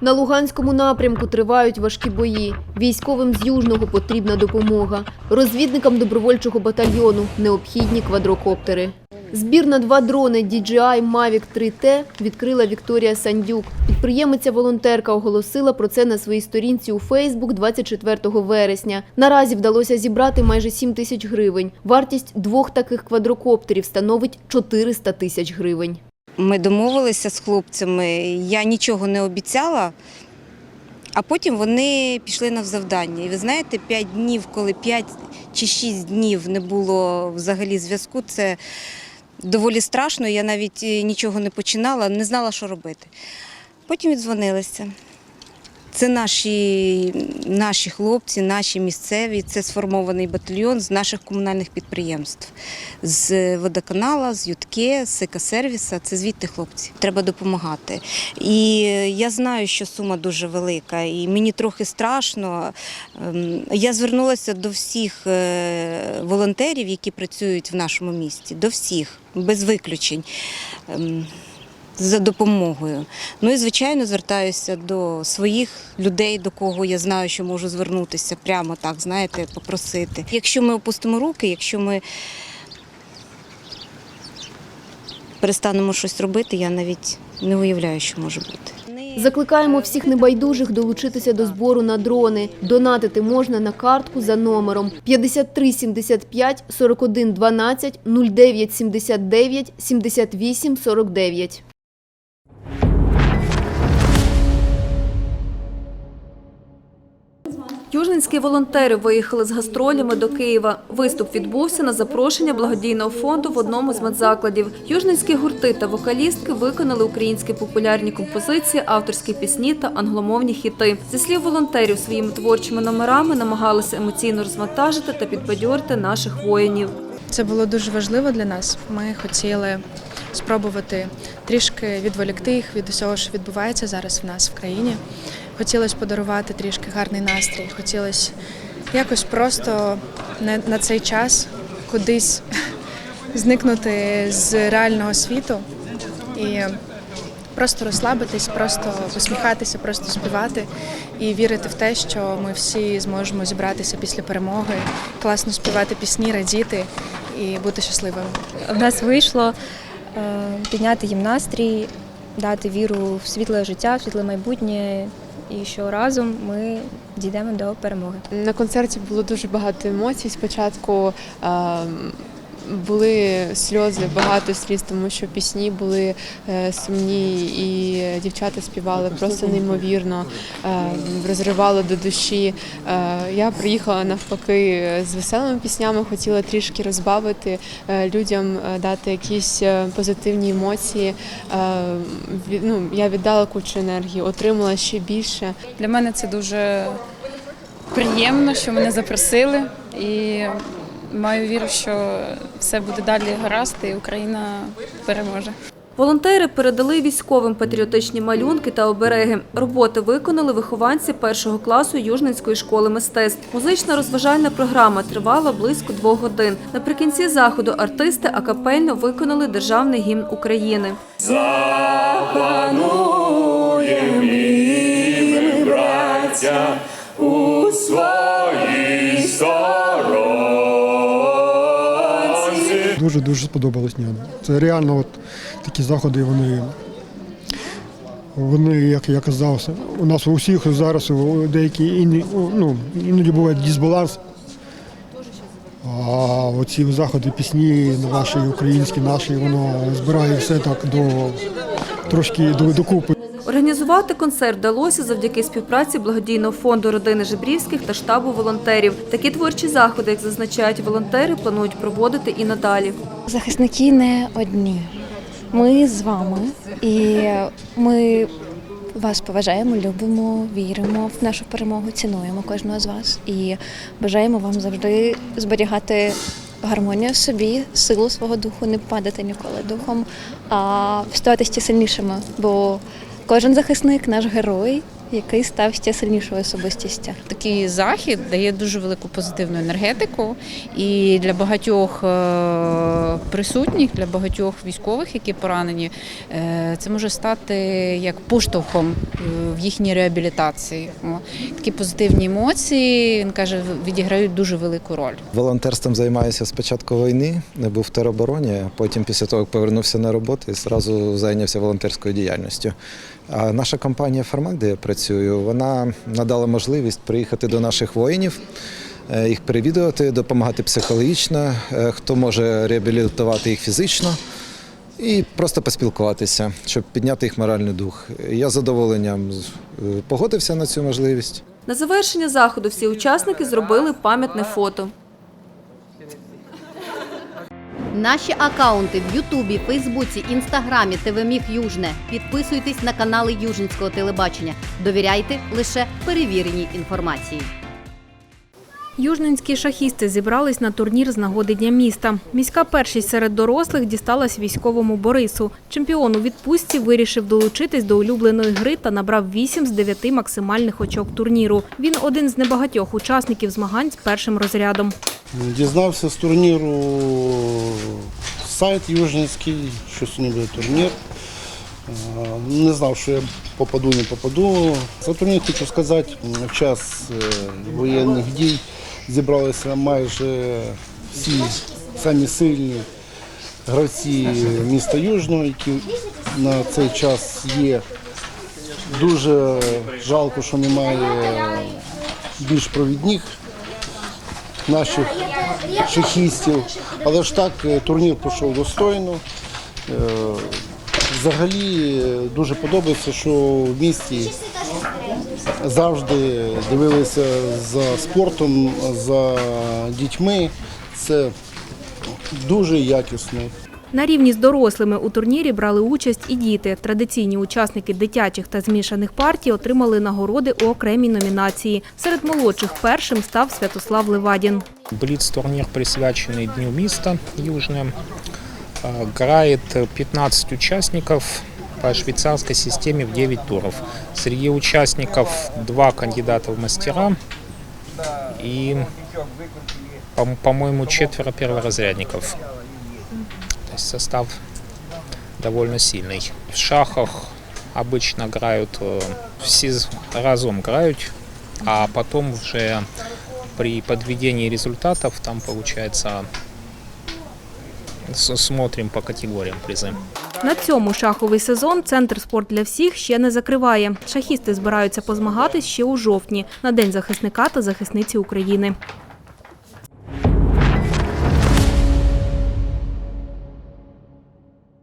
На Луганському напрямку тривають важкі бої. Військовим з Южного потрібна допомога. Розвідникам добровольчого батальйону необхідні квадрокоптери. Збір на два дрони DJI Mavic 3T відкрила Вікторія Сандюк. Підприємиця-волонтерка оголосила про це на своїй сторінці у Фейсбук 24 вересня. Наразі вдалося зібрати майже 7 тисяч гривень. Вартість двох таких квадрокоптерів становить 400 тисяч гривень. Ми домовилися з хлопцями, я нічого не обіцяла, а потім вони пішли на завдання. І ви знаєте, 5 днів, коли 5 чи 6 днів не було взагалі зв'язку, це доволі страшно. Я навіть нічого не починала, не знала, що робити. Потім віддзвонилися. Це наші, наші хлопці, наші місцеві, це сформований батальйон з наших комунальних підприємств, з водоканала, з Ютке, з Екосервіса. Це звідти хлопці. Треба допомагати. І я знаю, що сума дуже велика, і мені трохи страшно. Ем, Я звернулася до всіх е, волонтерів, які працюють в нашому місті, до всіх, без виключень. За допомогою. Ну і звичайно звертаюся до своїх людей, до кого я знаю, що можу звернутися прямо так, знаєте, попросити. Якщо ми опустимо руки, якщо ми перестанемо щось робити, я навіть не уявляю, що може бути. Закликаємо всіх небайдужих долучитися до збору на дрони. Донатити можна на картку за номером 53 75 41 12 09 79 78 49. Южненські волонтери виїхали з гастролями до Києва. Виступ відбувся на запрошення благодійного фонду в одному з медзакладів. Южненські гурти та вокалістки виконали українські популярні композиції, авторські пісні та англомовні хіти. Зі слів волонтерів, своїми творчими номерами намагалися емоційно розвантажити та підбадьорити наших воїнів. Це було дуже важливо для нас. Ми хотіли спробувати трішки відволікти їх від усього, що відбувається зараз в нас в країні. Хотілося подарувати трішки гарний настрій. Хотілося якось просто на, цей час кудись зникнути з реального світу і просто розслабитись, просто посміхатися, просто співати і вірити в те, що ми всі зможемо зібратися після перемоги, класно співати пісні, радіти і бути щасливими. В нас вийшло е, підняти їм настрій, дати віру в світле життя, в світле майбутнє, і що разом ми дійдемо до перемоги. На концерті було дуже багато емоцій. Спочатку е, були сльози, багато сліз, тому що пісні були е, сумні, і дівчата співали просто неймовірно, е, розривало до душі. Е, я приїхала навпаки з веселими піснями, хотіла трішки розбавити людям, дати якісь позитивні емоції. Ну, я віддала кучу енергії, отримала ще більше. Для мене це дуже приємно, що мене запросили, і маю віру, що все буде далі гаразд, і Україна переможе. Волонтери передали військовим патріотичні малюнки та обереги. Роботи виконали вихованці першого класу Южненської школи мистецтв. Музична розважальна програма тривала близько двох годин. Наприкінці заходу артисти акапельно виконали державний гімн України. Запануєм і ми, у своїй Дуже дуже сподобалось мені. Це реально от такі заходи, вони. Вони, як я казав, у нас у всіх зараз деякі ну, іноді буває дисбаланс. А оці заходи, пісні наші, українські, наші, воно збирає все так до трошки до, докупи. Організувати концерт вдалося завдяки співпраці благодійного фонду родини Жебрівських та штабу волонтерів. Такі творчі заходи, як зазначають волонтери, планують проводити і надалі. Захисники не одні. Ми з вами, і ми вас поважаємо, любимо, віримо в нашу перемогу, цінуємо кожного з вас і бажаємо вам завжди зберігати гармонію в собі, силу свого духу, не падати ніколи духом, а ставатися сильнішими. Бо кожен захисник наш герой, який став ще сильнішою особистістю. Такий захід дає дуже велику позитивну енергетику, і для багатьох е, присутніх, для багатьох військових, які поранені, е, це може стати як поштовхом е, в їхній реабілітації. Такі позитивні емоції, він каже, відіграють дуже велику роль. Волонтерством займаюся з початку війни, був в теробороні, а потім після того, як повернувся на роботу, і одразу зайнявся волонтерською діяльністю. А наша компанія Формат, де я працюю, вона надала можливість приїхати до наших воїнів, е, їх перевідувати, допомагати психологічно, е, хто може реабілітувати їх фізично. І просто поспілкуватися, щоб підняти їх моральний дух. Я з задоволенням е, погодився на цю можливість. На завершення заходу всі учасники зробили пам'ятне фото. Наші акаунти в Ютубі, Фейсбуці, Інстаграмі, ТВ Южне. Підписуйтесь на канали Южницького телебачення. Довіряйте лише перевіреній інформації. Южненські шахісти зібрались на турнір з нагоди Дня міста. Міська першість серед дорослих дісталась військовому Борису. Чемпіон у відпустці вирішив долучитись до улюбленої гри та набрав 8 з 9 максимальних очок турніру. Він один з небагатьох учасників змагань з першим розрядом. Дізнався з турніру сайт Южницький, що сьогодні буде турнір. Е, Не знав, що я попаду, не попаду. За турнір хочу сказати, в час е, воєнних дій зібралися майже всі самі сильні гравці міста Южного, які на цей час є. Дуже жалко, що немає більш провідних наших шахістів. Але ж так е, турнір пройшов достойно. Е, Взагалі е, дуже подобається, що в місті завжди дивилися за спортом, за дітьми. Це дуже якісно. На рівні з дорослими у турнірі брали участь і діти. Традиційні учасники дитячих та змішаних партій отримали нагороди у окремій номінації. Серед молодших першим став Святослав Левадін. Блиц-турнир, присвяченный Дню Миста Южное. Э, Играет 15 участников по швейцарской системе в 9 туров. Среди участников два кандидата в мастера и, по- по-моему, четверо перворазрядников. То есть состав довольно сильный. В шахах обычно играют, э, все разом играют, а потом уже при подведении результатов там получается смотрим по категориям призы. На цьому шаховий сезон Центр спорт для всіх ще не закриває. Шахісти збираються позмагатись ще у жовтні на День захисника та захисниці України.